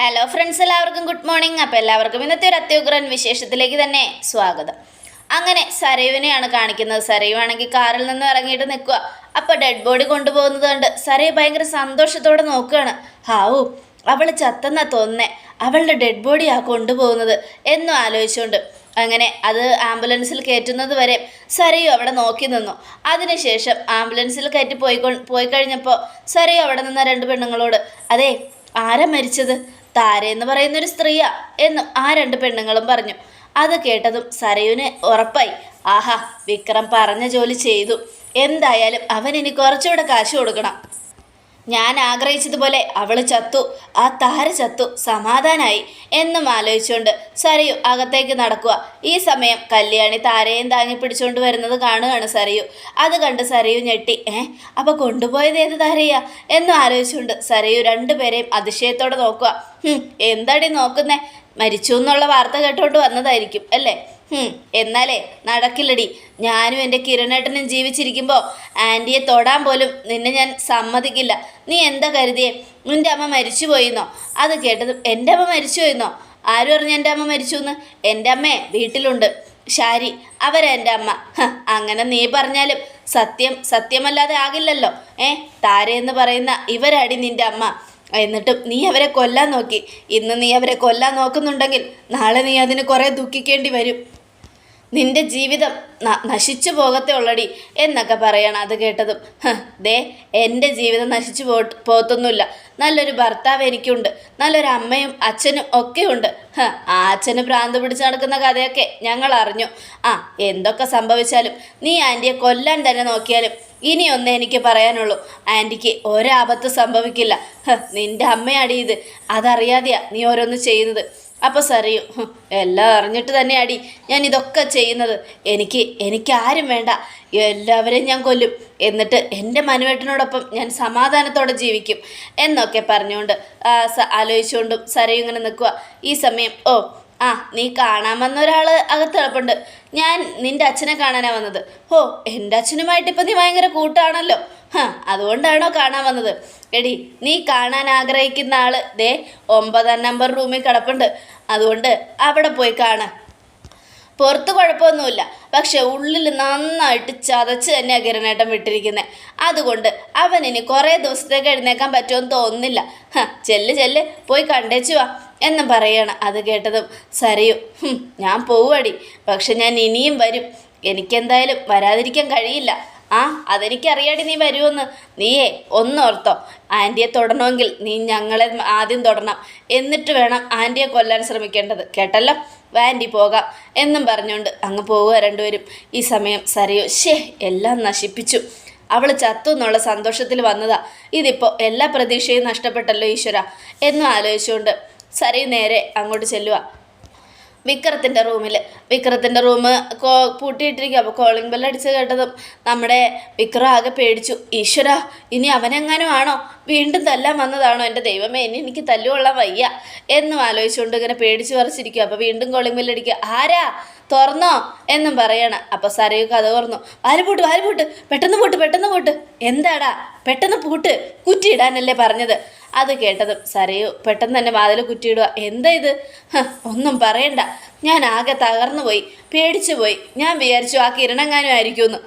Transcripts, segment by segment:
Hello friends എല്ലാവർക്കും good morning അപ്പോൾ എല്ലാവർക്കും ഇന്നത്തെ ഒരു അത്യുഗ്രൻ വിശേഷത്തിലേക്ക് തന്നെ സ്വാഗതം. അങ്ങനെ സരയുവിനെയാണ് കാണിക്കുന്നത്. സരയുവാണെങ്കിൽ കാറിൽ നിന്ന് ഇറങ്ങിയിട്ട് നിൽക്കുക. അപ്പോൾ ഡെഡ് ബോഡി കൊണ്ടുപോകുന്നത് കൊണ്ട് സരയു ഭയങ്കര സന്തോഷത്തോടെ നോക്കുകയാണ്. ഹാവു അവൾ ചത്തെന്നാ തോന്നേ അവളുടെ ഡെഡ് ബോഡിയാണ് കൊണ്ടുപോകുന്നത് എന്നും ആലോചിച്ചുകൊണ്ട്. അങ്ങനെ അത് ആംബുലൻസിൽ കയറ്റുന്നത് വരെ സരയു അവിടെ നോക്കി നിന്നു. അതിനുശേഷം ആംബുലൻസിൽ കയറ്റി പോയി പോയി കഴിഞ്ഞപ്പോൾ സരയു അവിടെ നിന്ന രണ്ട് പെണ്ണുങ്ങളോട് അതെ ആരാ മരിച്ചത്? താര എന്ന് പറയുന്ന ഒരു സ്ത്രീയാ എന്നും ആ രണ്ട് പെണ്ണുങ്ങളും പറഞ്ഞു. അത് കേട്ടതും സരയുന് ഉറപ്പായി. ആഹാ വിക്രം പറഞ്ഞ ജോലി ചെയ്തു. എന്തായാലും അവൻ ഇനി കുറച്ചുകൂടെ കാശ് കൊടുക്കണം. ഞാൻ ആഗ്രഹിച്ചതുപോലെ അവൾ ചത്തു ആ താര ചത്തു സമാധാനായി എന്നും ആലോചിച്ചുകൊണ്ട് സരയു അകത്തേക്ക് നടക്കുക. ഈ സമയം കല്യാണി താരയും താങ്ങി പിടിച്ചുകൊണ്ട് വരുന്നത് കാണുകയാണ് സരയു. അത് കണ്ട് സരയു ഞെട്ടി. ഏ അപ്പോൾ കൊണ്ടുപോയത് ഏത് താരയാ? എന്നും ആലോചിച്ചുകൊണ്ട് സരയു രണ്ടുപേരെയും അതിശയത്തോടെ നോക്കുക. "ഹും, എന്താടി നോക്കുന്നേ? മരിച്ചു എന്നുള്ള വാർത്ത കേട്ടോണ്ട് വന്നതായിരിക്കും അല്ലേ? എന്നാലേ നടക്കില്ലടി. ഞാനും എന്റെ കിരണേട്ടനും ജീവിച്ചിരിക്കുമ്പോൾ ആന്റിയെ തൊടാൻ പോലും നിന്നെ ഞാൻ സമ്മതിക്കില്ല. നീ എന്താ കരുതിയേ? നിന്റെ അമ്മ മരിച്ചു പോയിന്നോ അത് കേട്ടതും എന്റെ അമ്മ മരിച്ചു പോയിന്നോ ആരും അറിഞ്ഞ എന്റെ അമ്മ മരിച്ചു എന്ന് എന്റെ അമ്മയെ വീട്ടിലുണ്ട്. ശാരി അവരാ എന്റെ അമ്മ. അങ്ങനെ നീ പറഞ്ഞാലും സത്യം സത്യമല്ലാതെ ആകില്ലല്ലോ. ഏ താരയെന്ന് പറയുന്ന ഇവരടി നിന്റെ അമ്മ. എന്നിട്ടും നീ അവരെ കൊല്ലാൻ നോക്കി. ഇന്ന് നീ അവരെ കൊല്ലാൻ നോക്കുന്നുണ്ടെങ്കിൽ നാളെ നീ അതിന് കുറേ ദുഃഖിക്കേണ്ടി വരും. നിന്റെ ജീവിതം നശിച്ചു പോകത്തേ ഉള്ളടി എന്നൊക്കെ പറയണം അത് കേട്ടതും. ദേ എന്റെ ജീവിതം നശിച്ചു പോ പോത്തൊന്നുമില്ല. നല്ലൊരു ഭർത്താവ് എനിക്കുണ്ട്. നല്ലൊരു അമ്മയും അച്ഛനും ഒക്കെ ഉണ്ട് ആ അച്ഛന് ഭ്രാന്ത് പിടിച്ച് നടക്കുന്ന കഥയൊക്കെ ഞങ്ങൾ അറിഞ്ഞു. ആ എന്തൊക്കെ സംഭവിച്ചാലും നീ ആന്റിയെ കൊല്ലാൻ തന്നെ നോക്കിയാലും ഇനിയൊന്നേ എനിക്ക് പറയാനുള്ളൂ. ആന്റിക്ക് ഒരാപത്ത് സംഭവിക്കില്ല. നിന്റെ അമ്മയാടി ഇത്. അതറിയാതെയാ നീ ഓരോന്ന് ചെയ്യുന്നത്. അപ്പോൾ സറിയു എല്ലാം അറിഞ്ഞിട്ട് തന്നെയാടി ഞാൻ ഇതൊക്കെ ചെയ്യുന്നത്. എനിക്ക് എനിക്ക് ആരും വേണ്ട. എല്ലാവരെയും ഞാൻ കൊല്ലും. എന്നിട്ട് എന്റെ മനുവേട്ടനോടൊപ്പം ഞാൻ സമാധാനത്തോടെ ജീവിക്കും എന്നൊക്കെ പറഞ്ഞുകൊണ്ട് ആലോചിച്ചുകൊണ്ടും സറിയും ഇങ്ങനെ നിൽക്കുക ഈ സമയം ഓ ആ നീ കാണാൻ വന്ന ഒരാൾ ഞാൻ നിന്റെ അച്ഛനെ കാണാനാണ് വന്നത്. ഓ എന്റെ അച്ഛനുമായിട്ട് ഇപ്പം നീ ഭയങ്കര കൂട്ടാണല്ലോ. അതുകൊണ്ടാണോ കാണാൻ വന്നത്? എടി നീ കാണാൻ ആഗ്രഹിക്കുന്ന ആൾ ദേ ഒമ്പതാം നമ്പർ റൂമിൽ കിടപ്പുണ്ട്. അതുകൊണ്ട് അവിടെ പോയി കാണാം. പുറത്ത് കുഴപ്പമൊന്നുമില്ല. പക്ഷെ ഉള്ളിൽ നന്നായിട്ട് ചതച്ച് തന്നെയാണ് കിരണേട്ടൻ വിട്ടിരിക്കുന്നത് അതുകൊണ്ട് അവൻ ഇനി കുറേ ദിവസത്തേക്ക് എഴുന്നേക്കാൻ പറ്റുമെന്ന് തോന്നുന്നില്ല. ചെല്ല് ചെല്ല് പോയി കണ്ടേച്ചു വാ എന്നും പറയണം. അത് കേട്ടതും സരയു. ഞാൻ പോവുകടി പക്ഷെ ഞാൻ ഇനിയും വരും. എനിക്കെന്തായാലും വരാതിരിക്കാൻ കഴിയില്ല. ആ അതെനിക്കറിയാടി നീ വരുമെന്ന് നീയേ ഒന്നോർത്തോ ആന്റിയെ തൊടണമെങ്കിൽ നീ ഞങ്ങളെ ആദ്യം തൊടണം. എന്നിട്ട് വേണം ആന്റിയെ കൊല്ലാൻ ശ്രമിക്കേണ്ടത്. കേട്ടല്ലോ? വാന്റി പോകാം. എന്നും പറഞ്ഞുകൊണ്ട് അങ്ങ് പോവുക രണ്ടുപേരും. ഈ സമയം സരയോ ഷേ എല്ലാം നശിപ്പിച്ചു. അവൾ ചത്തു എന്നുള്ള സന്തോഷത്തിൽ വന്നതാ. ഇതിപ്പോൾ എല്ലാ പ്രതീക്ഷയും നഷ്ടപ്പെട്ടല്ലോ ഈശ്വര. എന്നും ആലോചിച്ചുകൊണ്ട് സരയു നേരെ അങ്ങോട്ട് ചെല്ലുക വിക്രത്തിന്റെ റൂമിൽ വിക്രത്തിന്റെ റൂം കോ പൂട്ടിയിട്ടിരിക്കുക അപ്പോൾ കോളിംഗ് ബെൽ അടിച്ച് കേട്ടതും നമ്മുടെ വിക്രം ആകെ പേടിച്ചു. ഈശ്വര ഇനി അവനെങ്ങാനും ആണോ? വീണ്ടും തല്ലാൻ വന്നതാണോ എന്റെ ദൈവമേ? ഇനി എനിക്ക് തല്ലുകൊള്ളാൻ വയ്യ എന്നും ആലോചിച്ചുകൊണ്ട് ഇങ്ങനെ പേടിച്ച് പറിച്ചിരിക്കുക അപ്പോൾ വീണ്ടും കോളിംഗ് ബെൽ അടിക്കുക. ആരാ? തുറന്നോ? എന്നും പറയണം. അപ്പോൾ സരയു കഥ തുറന്നു. വാൽ പൂട്ട് വാൽ പൂട്ട്. പെട്ടെന്ന് പൂട്ട് പെട്ടെന്ന് പൂട്ട്. എന്താടാ? പെട്ടെന്ന് പൂട്ട്. കുറ്റിയിടാനല്ലേ പറഞ്ഞത്. അത് കേട്ടതും സരയു പെട്ടെന്ന് തന്നെ വാതിൽ കുറ്റിയിടുക. എന്താ ഇത്? ഒന്നും പറയണ്ട. ഞാൻ ആകെ തകർന്നു പോയി. പേടിച്ചു പോയി. ഞാൻ വിചാരിച്ചു ആ കിരണങ്ങാനും ആയിരിക്കുമെന്ന്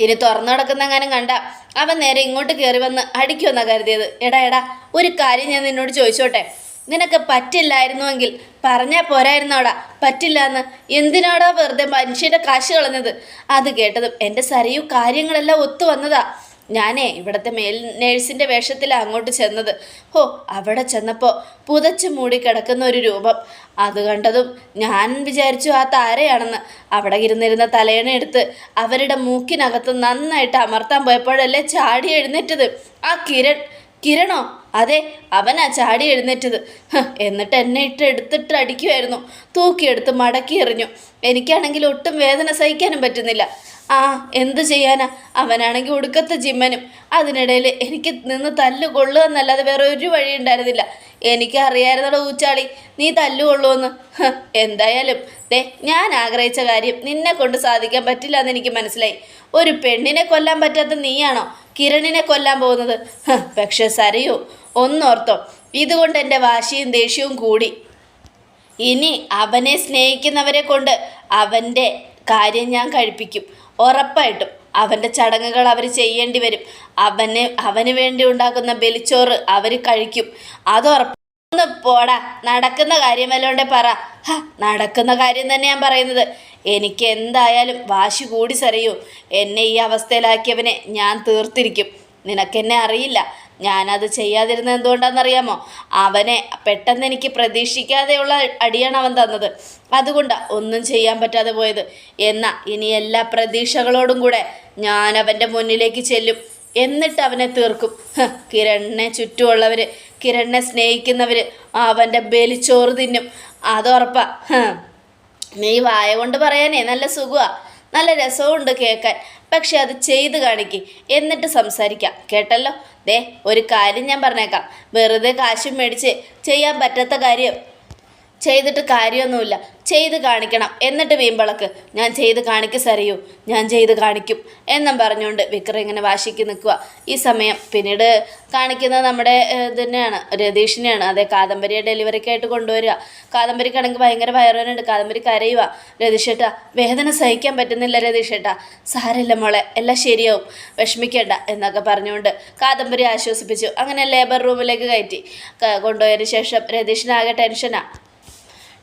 ഇനി തുറന്നു കിടക്കുന്നെങ്ങാനും കണ്ട അവൻ നേരെ ഇങ്ങോട്ട് കയറി വന്ന് അടിക്കുമെന്നാ കരുതിയത്. എടാ എടാ ഒരു കാര്യം ഞാൻ നിന്നോട് ചോദിച്ചോട്ടെ? നിനക്ക് പറ്റില്ലായിരുന്നുവെങ്കിൽ പറഞ്ഞാൽ പോരായിരുന്നോടാ പറ്റില്ല എന്ന് എന്തിനാടാ വെറുതെ മനുഷ്യന്റെ കാശ് കളഞ്ഞത്? അത് കേട്ടതും എന്റെ സരയു കാര്യങ്ങളെല്ലാം ഒത്തു വന്നതാ. ഞാനേ ഇവിടുത്തെ മേൽ നേഴ്സിന്റെ വേഷത്തിലാണ് അങ്ങോട്ട് ചെന്നത്. ഹോ അവിടെ ചെന്നപ്പോൾ പുതച്ച് മൂടി കിടക്കുന്ന ഒരു രൂപം. അത് കണ്ടതും ഞാൻ വിചാരിച്ചു ആ താരയാണെന്ന്. അവിടെ ഇരുന്നിരുന്ന തലേണ എടുത്ത് അവരുടെ മൂക്കിനകത്ത് നന്നായിട്ട് അമർത്താൻ പോയപ്പോഴല്ലേ ചാടി എഴുന്നേറ്റത്. ആ കിരൺ കിരണോ? അതെ അവനാ ചാടി എഴുന്നേറ്റത്. എന്നിട്ട് എന്നെ ഇട്ട് എടുത്തിട്ട് അടിക്കുമായിരുന്നു തൂക്കിയെടുത്ത് മടക്കി എറിഞ്ഞു എനിക്കാണെങ്കിൽ ഒട്ടും വേദന സഹിക്കാനും പറ്റുന്നില്ല. ആ എന്ത് ചെയ്യാനാ? അവനാണെങ്കിൽ ഒടുക്കത്തെ ജിമ്മനും. അതിനിടയിൽ എനിക്ക് നിന്ന് തല്ല് കൊള്ളുക എന്നല്ലാതെ വേറെ ഒരു വഴി ഉണ്ടായിരുന്നില്ല. എനിക്ക് അറിയായിരുന്നടോ ഊച്ചാളി നീ തല്ല് കൊള്ളുമെന്ന് എന്തായാലും. ദേ ഞാൻ ആഗ്രഹിച്ച കാര്യം നിന്നെ കൊണ്ട് സാധിക്കാൻ പറ്റില്ല എന്ന് എനിക്ക് മനസ്സിലായി. ഒരു പെണ്ണിനെ കൊല്ലാൻ പറ്റാത്ത നീയാണോ കിരണിനെ കൊല്ലാൻ പോകുന്നത്? പക്ഷെ സരയോ ഒന്നോർത്തോ ഇതുകൊണ്ട് എന്റെ വാശിയും ദേഷ്യവും കൂടി. ഇനി അവനെ സ്നേഹിക്കുന്നവരെ കൊണ്ട് അവന്റെ കാര്യം ഞാൻ കഴിപ്പിക്കും. ഉറപ്പായിട്ടും. അവന്റെ ചടങ്ങുകൾ അവർ ചെയ്യേണ്ടി വരും. അവന് അവന് വേണ്ടി ഉണ്ടാക്കുന്ന ബലിച്ചോറ് അവർ കഴിക്കും. അത് ഉറപ്പ് ഒന്ന് പോടാ. നടക്കുന്ന കാര്യം വല്ലോണ്ടേ പറ. നടക്കുന്ന കാര്യം തന്നെ ഞാൻ പറയുന്നത്. എനിക്ക് എന്തായാലും വാശി കൂടി സറിയൂ. എന്നെ ഈ അവസ്ഥയിലാക്കിയവനെ ഞാൻ തീർത്തിരിക്കും. നിനക്കെന്നെ അറിയില്ല. ഞാനത് ചെയ്യാതിരുന്നത് എന്തുകൊണ്ടാണെന്നറിയാമോ? അവനെ പെട്ടെന്ന് എനിക്ക് പ്രതീക്ഷിക്കാതെയുള്ള അടിയാണ് അവൻ തന്നത്. അതുകൊണ്ടാണ് ഒന്നും ചെയ്യാൻ പറ്റാതെ പോയത്. എന്നാൽ ഇനി എല്ലാ പ്രതീക്ഷകളോടും കൂടെ ഞാൻ അവന്റെ മുന്നിലേക്ക് ചെല്ലും. എന്നിട്ട് അവനെ തീർക്കും. കിരണിനെ ചുറ്റുമുള്ളവർ കിരണിനെ സ്നേഹിക്കുന്നവർ അവന്റെ ബലിച്ചോറ് തിന്നും. അതുറപ്പാ നീ വായ കൊണ്ട് പറയാനേ നല്ല സുഖമാണ് നല്ല രസമുണ്ട് കേൾക്കാൻ. പക്ഷെ അത് ചെയ്ത് കാണിക്ക്. എന്നിട്ട് സംസാരിക്കാം. കേട്ടല്ലോ? ദേ ഒരു കാര്യം ഞാൻ പറഞ്ഞേക്കാം. വെറുതെ കാശും മേടിച്ച് ചെയ്യാൻ പറ്റാത്ത കാര്യം ചെയ്തിട്ട് കാര്യമൊന്നുമില്ല. ചെയ്ത് കാണിക്കണം. എന്നിട്ട് വീമ്പളക്ക് ഞാൻ ചെയ്ത് കാണിക്കും സറിയൂ ഞാൻ ചെയ്ത് കാണിക്കും. എന്നും പറഞ്ഞുകൊണ്ട് വിക്രം ഇങ്ങനെ വാശിക്ക് നിൽക്കുക ഈ സമയം പിന്നീട് കാണിക്കുന്നത് നമ്മുടെ തന്നെയാണ് രതീഷിനെയാണ്. അതെ കാദംബരിയെ ഡെലിവറിക്കായിട്ട് കൊണ്ടുവരിക. കാദംബരിക്കാണെങ്കിൽ ഭയങ്കര വയറുവേനുണ്ട് കാദംബരി കരയുക രതീഷേട്ടാ വേദന സഹിക്കാൻ പറ്റുന്നില്ല രതീഷേട്ടാ സാരമില്ല മോളെ എല്ലാം ശരിയാവും. വിഷമിക്കേണ്ട എന്നൊക്കെ പറഞ്ഞുകൊണ്ട് കാദംബരി ആശ്വസിപ്പിച്ചു. അങ്ങനെ ലേബർ റൂമിലേക്ക് കയറ്റി. കൊണ്ടുപോയതിന് ശേഷം രതീഷിനാകെ ടെൻഷനാണ്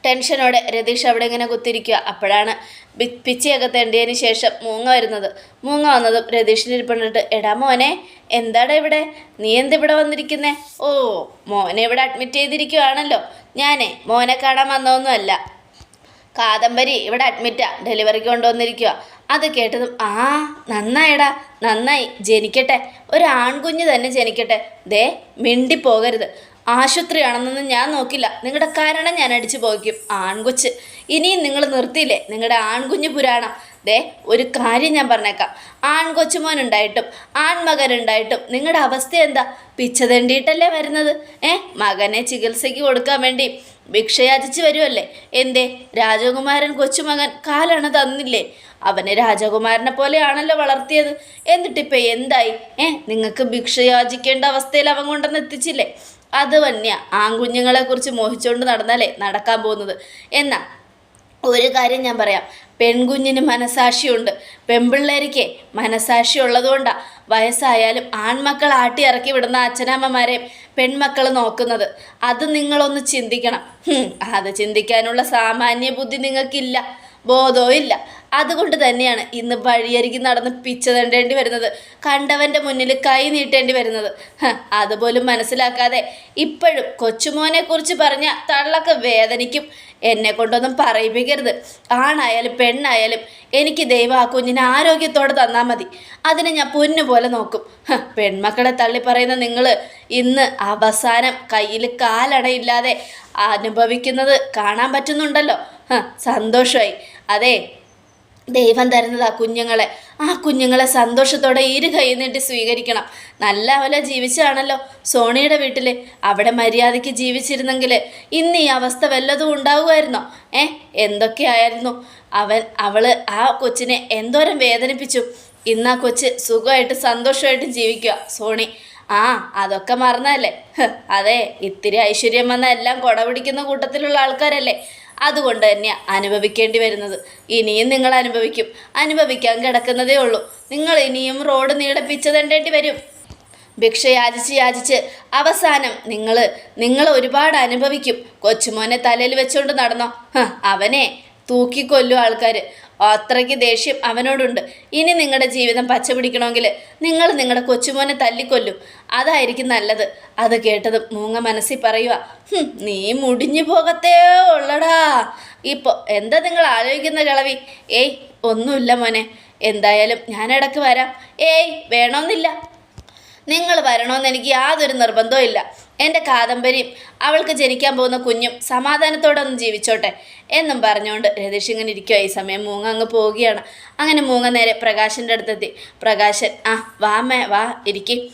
ടെൻഷനോടെ രതീഷ് അവിടെ ഇങ്ങനെ കുത്തിരിക്കുക അപ്പോഴാണ് പിച്ചയൊക്കെ തെണ്ടിയതിന് ശേഷം മൂങ്ങ വരുന്നത്. മൂങ്ങ വന്നതും രതീഷിന് ഇരിപ്പുണ്ടിട്ട് എടാ മോനെ എന്താടാ ഇവിടെ? നീ എന്തിവിടെ വന്നിരിക്കുന്നേ? ഓ മോനെ ഇവിടെ അഡ്മിറ്റ് ചെയ്തിരിക്കുവാണല്ലോ. ഞാനേ മോനെ കാണാൻ വന്നതൊന്നുമല്ല. കാദംബരി ഇവിടെ അഡ്മിറ്റാ ഡെലിവറിക്ക് കൊണ്ടുവന്നിരിക്കുക അത് കേട്ടതും ആ നന്നായിടാ നന്നായി. ജനിക്കട്ടെ. ഒരു ആൺകുഞ്ഞ് തന്നെ ജനിക്കട്ടെ. ദേ മിണ്ടിപ്പോകരുത്. ആശുപത്രിയാണെന്നൊന്നും ഞാൻ നോക്കില്ല. നിങ്ങളുടെ കാരണം ഞാൻ അടിച്ചു പോയിക്കും. ആൺകൊച്ച്. ഇനിയും നിങ്ങൾ നിർത്തിയില്ലേ? നിങ്ങളുടെ ആൺകുഞ്ഞു പുരാണം. ദേ ഒരു കാര്യം ഞാൻ പറഞ്ഞേക്കാം. ആൺകൊച്ചുമോനുണ്ടായിട്ടും ആൺമകനുണ്ടായിട്ടും നിങ്ങളുടെ അവസ്ഥ എന്താ പിച്ച തെണ്ടിയിട്ടല്ലേ വരുന്നത്? ഏ മകനെ ചികിത്സയ്ക്ക് കൊടുക്കാൻ വേണ്ടി ഭിക്ഷയാചിച്ച് വരുമല്ലേ എന്തേ രാജകുമാരൻ കൊച്ചുമകൻ കാലാണ് തന്നില്ലേ? അവനെ രാജകുമാരനെ പോലെയാണല്ലോ വളർത്തിയത്. എന്നിട്ടിപ്പോൾ എന്തായി? ഏ നിങ്ങൾക്ക് ഭിക്ഷ യാചിക്കേണ്ട അവസ്ഥയിൽ അവൻ കൊണ്ടുവന്ന് എത്തിച്ചില്ലേ? അത് തന്നെയാ ആൺകുഞ്ഞുങ്ങളെ കുറിച്ച് മോഹിച്ചുകൊണ്ട് നടന്നാലേ നടക്കാൻ പോകുന്നത്. എന്നാ ഒരു കാര്യം ഞാൻ പറയാം. പെൺകുഞ്ഞിന് മനസാക്ഷിയുണ്ട്. പെൺപിള്ളേർക്ക് മനസാക്ഷി ഉള്ളതുകൊണ്ടാണ് വയസ്സായാലും ആൺമക്കൾ ആട്ടി ഇറക്കി വിടുന്ന അച്ഛനമ്മമാരെ പെൺമക്കൾ നോക്കുന്നത്. അത് നിങ്ങളൊന്ന് ചിന്തിക്കണം. അത് ചിന്തിക്കാനുള്ള സാമാന്യ ബുദ്ധി നിങ്ങൾക്കില്ല. ബോധവും അതുകൊണ്ട് തന്നെയാണ് ഇന്ന് വഴിയരികി നടന്ന് പിച്ച തണ്ടേണ്ടി വരുന്നത്. കണ്ടവന്റെ മുന്നിൽ കൈ നീട്ടേണ്ടി വരുന്നത്. അതുപോലും മനസ്സിലാക്കാതെ ഇപ്പോഴും കൊച്ചുമോനെക്കുറിച്ച് പറഞ്ഞ തള്ളക്ക് വേദനിക്കും. എന്നെ കൊണ്ടൊന്നും പറയിപ്പിക്കരുത്. ആണായാലും പെണ്ണായാലും എനിക്ക് ദൈവം ആ കുഞ്ഞിനെ ആരോഗ്യത്തോടെ തന്നാൽ മതി. അതിനെ ഞാൻ പൊന്നു പോലെ നോക്കും. പെൺമക്കളെ തള്ളി പറയുന്ന നിങ്ങൾ ഇന്ന് അവസാനം കയ്യിൽ കാലടയില്ലാതെ അനുഭവിക്കുന്നത് കാണാൻ പറ്റുന്നുണ്ടല്ലോ. സന്തോഷമായി അതെ ദൈവം തരുന്നത് ആ കുഞ്ഞുങ്ങളെ. ആ കുഞ്ഞുങ്ങളെ സന്തോഷത്തോടെ ഇരു കൈ നീട്ടി സ്വീകരിക്കണം. നല്ല പോലെ ജീവിച്ചാണല്ലോ സോണിയുടെ വീട്ടിൽ അവിടെ മര്യാദയ്ക്ക് ജീവിച്ചിരുന്നെങ്കിൽ ഇന്ന് ഈ അവസ്ഥ വല്ലതും ഉണ്ടാവുമായിരുന്നോ? ഏ എന്തൊക്കെയായിരുന്നു? അവൻ അവൾ ആ കൊച്ചിനെ എന്തോരം വേദനിപ്പിച്ചു. ഇന്ന് ആ കൊച്ച് സുഖമായിട്ട് സന്തോഷമായിട്ട് ജീവിക്കുക സോണി. ആ അതൊക്കെ മറന്നല്ലേ അതെ ഇത്തിരി ഐശ്വര്യം വന്ന എല്ലാം കൊടപിടിക്കുന്ന കൂട്ടത്തിലുള്ള ആൾക്കാരല്ലേ? അതുകൊണ്ട് തന്നെയാണ് അനുഭവിക്കേണ്ടി വരുന്നത്. ഇനിയും നിങ്ങൾ അനുഭവിക്കും. അനുഭവിക്കാൻ കിടക്കുന്നതേ ഉള്ളൂ. നിങ്ങൾ ഇനിയും റോഡ് നീളെ പിച്ച തണ്ടേണ്ടി വരും. ഭിക്ഷ യാചിച്ച് യാചിച്ച് അവസാനം നിങ്ങൾ നിങ്ങൾ ഒരുപാട് അനുഭവിക്കും. കൊച്ചുമോനെ തലയിൽ വെച്ചുകൊണ്ട് നടന്നോ. അവനെ തൂക്കിക്കൊല്ലും ആൾക്കാർ അത്രയ്ക്ക് ദേഷ്യം അവനോടുണ്ട്. ഇനി നിങ്ങളുടെ ജീവിതം പച്ചപിടിക്കണമെങ്കിൽ നിങ്ങൾ നിങ്ങളുടെ കൊച്ചുമോനെ തല്ലിക്കൊല്ലും. അതായിരിക്കും നല്ലത്. അത് കേട്ടത് മൂങ്ങ മനസ്സിൽ പറയുക "ഹും, നീ മുടിഞ്ഞു പോകത്തേ ഉള്ളടാ. ഇപ്പോൾ എന്താ നിങ്ങൾ ആലോചിക്കുന്ന കിളവി? ഏയ് ഒന്നുമില്ല മോനെ. എന്തായാലും ഞാൻ ഇടയ്ക്ക് വരാം. ഏയ് വേണമെന്നില്ല നിങ്ങൾ വരണമെന്ന് എനിക്ക് യാതൊരു നിർബന്ധവും ഇല്ല. എന്റെ കാദംബരിയും അവൾക്ക് ജനിക്കാൻ പോകുന്ന കുഞ്ഞും സമാധാനത്തോടെ ഒന്ന് ജീവിച്ചോട്ടെ എന്നും പറഞ്ഞുകൊണ്ട് രതീഷ് ഇങ്ങനെ ഇരിക്കുക ഈ സമയം മൂങ്ങ അങ്ങ് പോവുകയാണ്. അങ്ങനെ മൂങ്ങ നേരെ പ്രകാശന്റെ അടുത്തെത്തി. പ്രകാശൻ ആ വാ മേ വാ ഇരിക്കി.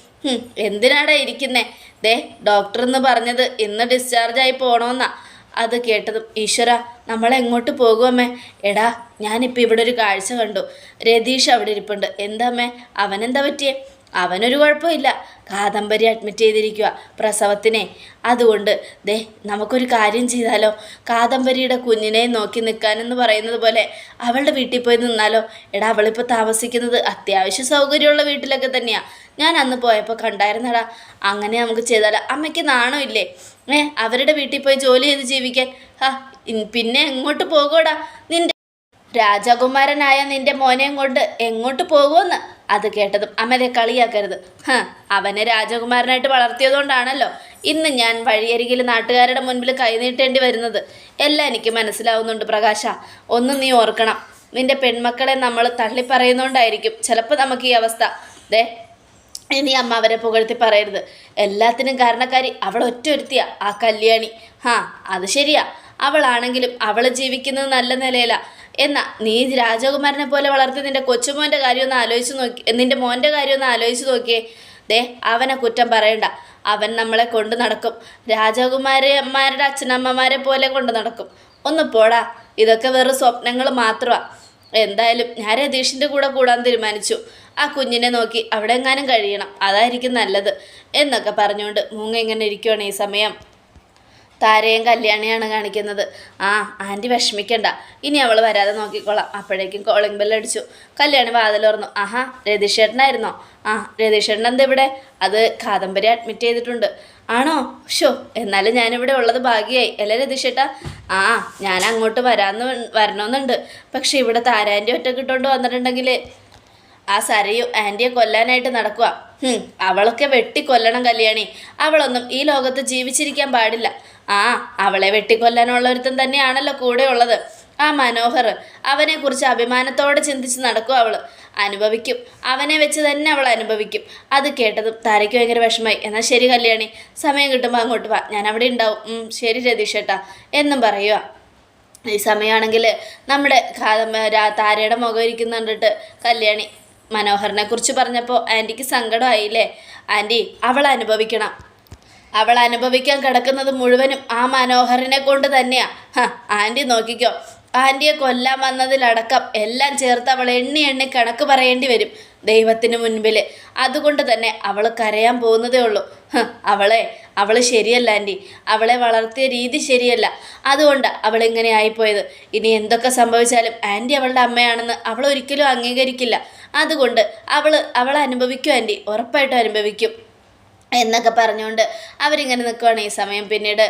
എന്തിനാടാ ഇരിക്കുന്നേ? ദേ ഡോക്ടർ എന്ന് പറഞ്ഞത് ഇന്ന് ഡിസ്ചാർജായി പോകണമെന്നാ അത് കേട്ടതും ഈശ്വര നമ്മൾ എങ്ങോട്ട് പോകുമേ എടാ ഞാനിപ്പോൾ ഇവിടെ ഒരു കാഴ്ച കണ്ടു. രതീഷ് അവിടെ ഇരിപ്പുണ്ട്. എന്താ അമ്മേ? അവനെന്താ പറ്റിയേ? അവനൊരു കുഴപ്പമില്ല. കാദംബരി അഡ്മിറ്റ് ചെയ്തിരിക്കുക പ്രസവത്തിനെ. അതുകൊണ്ട് ദേ നമുക്കൊരു കാര്യം ചെയ്താലോ? കാദംബരിയുടെ കുഞ്ഞിനെ നോക്കി നിൽക്കാനെന്ന് പറയുന്നത് പോലെ അവളുടെ വീട്ടിൽ പോയി നിന്നാലോ? എടാ അവളിപ്പോൾ താമസിക്കുന്നത് അത്യാവശ്യ സൗകര്യമുള്ള വീട്ടിലൊക്കെ തന്നെയാണ് ഞാൻ അന്ന് പോയപ്പോൾ കണ്ടായിരുന്നടാ. അങ്ങനെ നമുക്ക് ചെയ്താലോ? അമ്മയ്ക്ക് നാണമില്ലേ? ഏ അവരുടെ വീട്ടിൽ പോയി ജോലി ചെയ്ത് ജീവിക്കാൻ. ഹാ പിന്നെ എങ്ങോട്ട് പോകൂടാ? നിന്റെ രാജകുമാരനായ നിന്റെ മോനെയും കൊണ്ട് എങ്ങോട്ട് പോകുമെന്ന് അത് കേട്ടതും അമലെ കളിയാക്കരുത്. ഹ അവനെ രാജകുമാരനായിട്ട് വളർത്തിയതുകൊണ്ടാണല്ലോ ഇന്ന് ഞാൻ വഴിയരികിൽ നാട്ടുകാരുടെ മുൻപിൽ കൈനീട്ടേണ്ടി വരുന്നത്. എല്ലാം എനിക്ക് മനസ്സിലാവുന്നുണ്ട് പ്രകാശ. ഒന്നും നീ ഓർക്കണം. നിന്റെ പെൺമക്കളെ നമ്മൾ തള്ളിപ്പറയുന്നോണ്ടായിരിക്കും ചിലപ്പോൾ നമുക്ക് ഈ അവസ്ഥ. ദേ ഇനി അമ്മ അവരെ പുകഴ്ത്തി പറയരുത്. എല്ലാത്തിനും കാരണക്കാരി അവൾ ഒറ്റൊരുത്തിയ ആ കല്യാണി. ഹാ അത് ശരിയാ. അവളാണെങ്കിലും അവൾ ജീവിക്കുന്നത് നല്ല നിലയിലാ. എന്നാ നീ രാജകുമാരനെ പോലെ വളർത്തി നിന്റെ കൊച്ചുമോന്റെ കാര്യം ഒന്ന് ആലോചിച്ച് നോക്കി നിന്റെ മോന്റെ കാര്യം ഒന്ന് ആലോചിച്ച് നോക്കിയേ. ദേ അവനെ കുറ്റം പറയണ്ട. അവൻ നമ്മളെ കൊണ്ട് നടക്കും. രാജകുമാരന്മാരുടെ അച്ഛനമ്മമാരെ പോലെ കൊണ്ട് നടക്കും. ഒന്ന് പോടാ. ഇതൊക്കെ വെറും സ്വപ്നങ്ങൾ മാത്രമാണ് എന്തായാലും ഞാൻ രതീഷിന്റെ കൂടെ കൂടാൻ തീരുമാനിച്ചു. ആ കുഞ്ഞിനെ നോക്കി അവിടെ എങ്ങാനും കഴിയണം. അതായിരിക്കും നല്ലത് എന്നൊക്കെ പറഞ്ഞുകൊണ്ട് മൂങ്ങ ഇങ്ങനെ ഇരിക്കുവാണ് ഈ സമയം. താരയും കല്യാണിയാണ് കാണിക്കുന്നത്. ആ ആന്റി വിഷമിക്കണ്ട. ഇനി അവൾ വരാതെ നോക്കിക്കോളാം. അപ്പോഴേക്കും കോളിംഗ് ബെൽ അടിച്ചു. കല്യാണി വാതിലോർന്നു ആഹാ ആഹാ രതീഷേട്ടനായിരുന്നോ? ആ രതീഷേട്ടൻ എന്താ ഇവിടെ? അത് കാദംബരി അഡ്മിറ്റ് ചെയ്തിട്ടുണ്ട്. ആണോ? ഷോ എന്നാലും ഞാനിവിടെ ഉള്ളത് ഭാഗ്യമായി അല്ലേ രതീഷേട്ടാ? ആ ഞാൻ അങ്ങോട്ട് വരാമെന്ന് വരണമെന്നുണ്ട്. പക്ഷെ ഇവിടെ താരാന്റെ ഒറ്റ കിട്ടുകൊണ്ട് വന്നിട്ടുണ്ടെങ്കിൽ ആ സരയു ആന്റിയെ കൊല്ലാനായിട്ട് നടക്കുക അവളൊക്കെ വെട്ടിക്കൊല്ലണം കല്യാണി. അവളൊന്നും ഈ ലോകത്ത് ജീവിച്ചിരിക്കാൻ പാടില്ല. ആ അവളെ വെട്ടിക്കൊല്ലാനുള്ള ഒരുത്തൻ തന്നെയാണല്ലോ കൂടെ ഉള്ളത് ആ മനോഹർ അവനെക്കുറിച്ച് അഭിമാനത്തോടെ ചിന്തിച്ച് നടക്കും അവൾ അനുഭവിക്കും. അവനെ വെച്ച് തന്നെ അവൾ അനുഭവിക്കും. അത് കേട്ടതും താരയ്ക്ക് ഭയങ്കര വിഷമായി എന്നാൽ ശരി കല്യാണി സമയം കിട്ടുമ്പോൾ അങ്ങോട്ട് വാ. ഞാൻ അവിടെ ഉണ്ടാവും ശരി രതീഷ് ഏട്ടാ എന്നും പറയുക ഈ സമയമാണെങ്കിൽ നമ്മുടെ താരയുടെ മുഖം ഇരിക്കുന്നുണ്ടിട്ട് കല്യാണി മനോഹറിനെ കുറിച്ച് പറഞ്ഞപ്പോൾ ആന്റിക്ക് സങ്കടമായില്ലേ? ആന്റി അവൾ അനുഭവിക്കണം. അവൾ അനുഭവിക്കാൻ കിടക്കുന്നത് മുഴുവനും ആ മനോഹറിനെ കൊണ്ട് തന്നെയാ. ഹ, ആന്റി നോക്കിക്കോ. ആന്റിയെ കൊല്ലാൻ വന്നതിലടക്കം എല്ലാം ചേർത്ത് അവൾ എണ്ണി എണ്ണി കണക്ക് പറയേണ്ടി വരും ദൈവത്തിന് മുൻപിൽ അതുകൊണ്ട് തന്നെ അവൾ കരയാൻ പോകുന്നതേ ഉള്ളൂ. അവളെ അവൾ ശരിയല്ല ആന്റി അവളെ വളർത്തിയ രീതി ശരിയല്ല. അതുകൊണ്ട് അവൾ ഇങ്ങനെ ആയിപ്പോയത്. ഇനി എന്തൊക്കെ സംഭവിച്ചാലും ആന്റി അവളുടെ അമ്മയാണെന്ന് അവൾ ഒരിക്കലും അംഗീകരിക്കില്ല. അതുകൊണ്ട് അവൾ അവൾ അനുഭവിക്കും ആന്റി ഉറപ്പായിട്ടും അനുഭവിക്കും. എന്നൊക്കെ പറഞ്ഞുകൊണ്ട് അവരിങ്ങനെ നിൽക്കുവാണ് ഈ സമയം. പിന്നീട്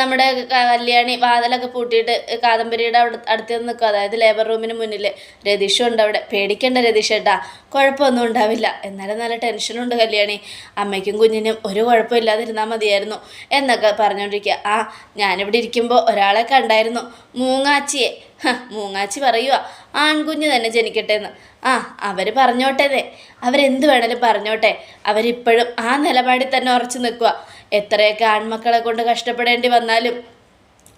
നമ്മുടെ കല്യാണി വാതിലൊക്കെ പൂട്ടിയിട്ട് കാദംബരിയുടെ അവിടെ അടുത്ത് നിൽക്കുക അതായത് ലേബർ റൂമിന് മുന്നിൽ രതീഷും ഉണ്ട് അവിടെ. പേടിക്കേണ്ട രതീഷ് ഏട്ടാ കുഴപ്പമൊന്നും ഉണ്ടാവില്ല. എന്നാലും നല്ല ടെൻഷനുണ്ട് കല്യാണി. അമ്മയ്ക്കും കുഞ്ഞിനും ഒരു കുഴപ്പമില്ലാതിരുന്നാൽ മതിയായിരുന്നു എന്നൊക്കെ പറഞ്ഞുകൊണ്ടിരിക്കുക. ആ ഞാനിവിടെ ഇരിക്കുമ്പോൾ ഒരാളെ കണ്ടായിരുന്നു. മൂങ്ങാച്ചിയെ. മൂങ്ങാച്ചി പറയുക ആൺകുഞ്ഞ് തന്നെ ജനിക്കട്ടെ എന്ന് ആ അവർ പറഞ്ഞോട്ടേന്നേ. അവരെന്ത് വേണേലും പറഞ്ഞോട്ടെ. അവരിപ്പോഴും ആ നിലപാടിൽ തന്നെ ഉറച്ചു നിൽക്കുക എത്രയൊക്കെ ആൺമക്കളെ കൊണ്ട് കഷ്ടപ്പെടേണ്ടി വന്നാലും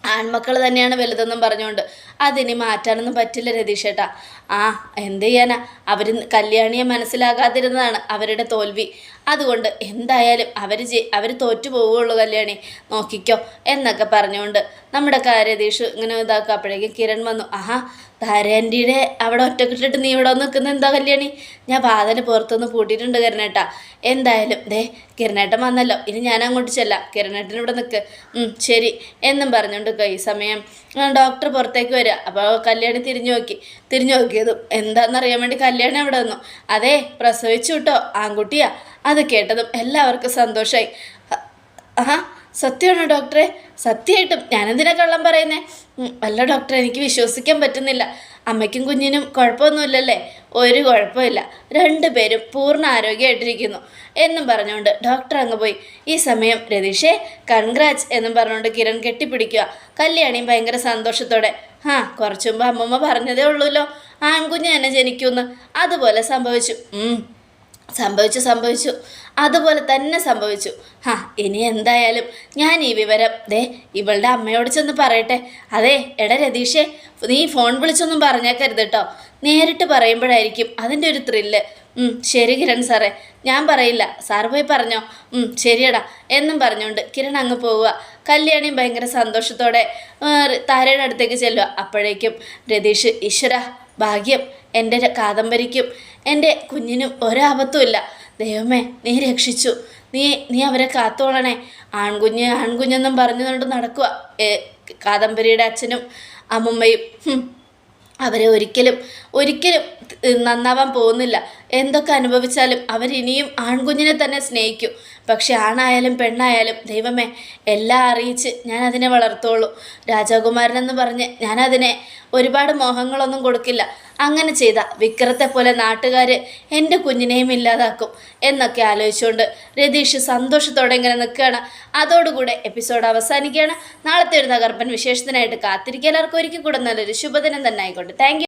ആൺമക്കൾ തന്നെയാണ് വലുതെന്നും പറഞ്ഞുകൊണ്ട് അതിനി മാറ്റാനൊന്നും പറ്റില്ല രതീഷേട്ടാ. ആ എന്ത് ചെയ്യാനാ? അവർ കല്യാണിയെ മനസ്സിലാകാതിരുന്നതാണ് അവരുടെ തോൽവി. അതുകൊണ്ട് എന്തായാലും അവർ അവർ തോറ്റു പോവുകയുള്ളൂ കല്യാണി. നോക്കിക്കോ എന്നൊക്കെ പറഞ്ഞുകൊണ്ട് നമ്മുടെ ക- ഇങ്ങനെ ഇതാക്കുക അപ്പോഴേക്കും കിരൺ വന്നു ആഹാ താരാന്റിയുടെ അവിടെ ഒറ്റക്കിട്ടിട്ട് നീ ഇവിടെ നിൽക്കുന്ന എന്താ കല്യാണി? ഞാൻ പാതന് പുറത്തുനിന്ന് കൂട്ടിയിട്ടുണ്ട് കിരണേട്ട. എന്തായാലും ദേ കിരണേട്ടൻ വന്നല്ലോ. ഇനി ഞാൻ അങ്ങോട്ട് ചെല്ലാം. കിരണേട്ടൻ ഇവിടെ നിൽക്ക് ശരി എന്നും പറഞ്ഞുകൊണ്ട് ഈ സമയം ഡോക്ടർ പുറത്തേക്ക് വരിക. അപ്പോൾ കല്യാണി തിരിഞ്ഞു നോക്കി. തിരിഞ്ഞു നോക്കിയതും എന്താണെന്നറിയാൻ വേണ്ടി കല്യാണം അവിടെ വന്നു അതെ പ്രസവിച്ചു കേട്ടോ ആൺകുട്ടിയാ. അത് കേട്ടതും എല്ലാവർക്കും സന്തോഷമായി ആഹാ സത്യമാണോ ഡോക്ടറെ? സത്യമായിട്ടും. ഞാനെന്തിനാ കള്ളം പറയുന്നേ? അല്ല ഡോക്ടറെ എനിക്ക് വിശ്വസിക്കാൻ പറ്റുന്നില്ല. അമ്മയ്ക്കും കുഞ്ഞിനും കുഴപ്പമൊന്നുമില്ലല്ലേ? ഒരു കുഴപ്പമില്ല. രണ്ടുപേരും പൂർണ ആരോഗ്യമായിട്ടിരിക്കുന്നു എന്നും പറഞ്ഞുകൊണ്ട് ഡോക്ടർ അങ്ങ് പോയി. ഈ സമയം രതീഷേ കൺഗ്രാറ്റ്സ് എന്നും പറഞ്ഞുകൊണ്ട് കിരൺ കെട്ടിപ്പിടിക്കുക. കല്യാണിയും ഭയങ്കര സന്തോഷത്തോടെ. ആ കുറച്ചു മുമ്പ് അമ്മമ്മ പറഞ്ഞതേ ഉള്ളൂല്ലോ. ആൺകുഞ്ഞ് തന്നെ ജനിക്കുമെന്ന്. അതുപോലെ സംഭവിച്ചു. സംഭവിച്ചു സംഭവിച്ചു. അതുപോലെ തന്നെ സംഭവിച്ചു. ഹാ ഇനി എന്തായാലും ഞാൻ ഈ വിവരം ദേ ഇവളുടെ അമ്മയോട് ചെന്ന് പറയട്ടെ. അതെ എടാ രതീഷേ നീ ഫോൺ വിളിച്ചൊന്നും പറഞ്ഞേക്കരുത് കേട്ടോ നേരിട്ട് പറയുമ്പോഴായിരിക്കും അതിന്റെ ഒരു ത്രില്ല് ശരി കിരൺ സാറേ ഞാൻ പറയില്ല. സാർ പോയി പറഞ്ഞോ. ശരിയടാ എന്നും പറഞ്ഞുകൊണ്ട് കിരൺ അങ്ങ് പോവുക. കല്യാണിയും ഭയങ്കര സന്തോഷത്തോടെ താരയുടെ അടുത്തേക്ക് ചെല്ലുക. അപ്പോഴേക്കും രതീഷ് ഈശ്വര ഭാഗ്യം എന്റെ കാദംബരിക്കും എന്റെ കുഞ്ഞിനും ഒരാപത്തുമില്ല ദൈവമേ നീ രക്ഷിച്ചു. നീ നീ അവരെ കാത്തോളണേ. ആൺകുഞ്ഞ് ആൺകുഞ്ഞെന്നും പറഞ്ഞുകൊണ്ട് നടക്കുക കാദംബരിയുടെ അച്ഛനും അമ്മുമ്മയും. അവരെ ഒരിക്കലും ഒരിക്കലും നന്നാവാൻ പോകുന്നില്ല. എന്തൊക്കെ അനുഭവിച്ചാലും അവരിനിയും ആൺകുഞ്ഞിനെ തന്നെ സ്നേഹിക്കും. പക്ഷെ ആണായാലും പെണ്ണായാലും ദൈവമേ എല്ലാം അറിയിച്ച് ഞാൻ അതിനെ വളർത്തുള്ളൂ രാജകുമാരനെന്ന് പറഞ്ഞ് ഞാനതിനെ ഒരുപാട് മോഹങ്ങളൊന്നും കൊടുക്കില്ല. അങ്ങനെ ചെയ്ത വിക്രത്തെ പോലെ നാട്ടുകാർ എന്റെ കുഞ്ഞിനെയും ഇല്ലാതാക്കും എന്നൊക്കെ ആലോചിച്ചുകൊണ്ട് രതീഷ് സന്തോഷത്തോടെ ഇങ്ങനെ നിൽക്കുകയാണ് അതോടുകൂടെ എപ്പിസോഡ് അവസാനിക്കുകയാണ്. നാളത്തെ ഒരു തകർപ്പൻ വിശേഷത്തിനായിട്ട് കാത്തിരിക്കുക. എല്ലാവർക്കും ഒരിക്കൽ കൂടെ നല്ലൊരു ശുഭദിനം തന്നെ ആയിക്കോട്ടെ. താങ്ക്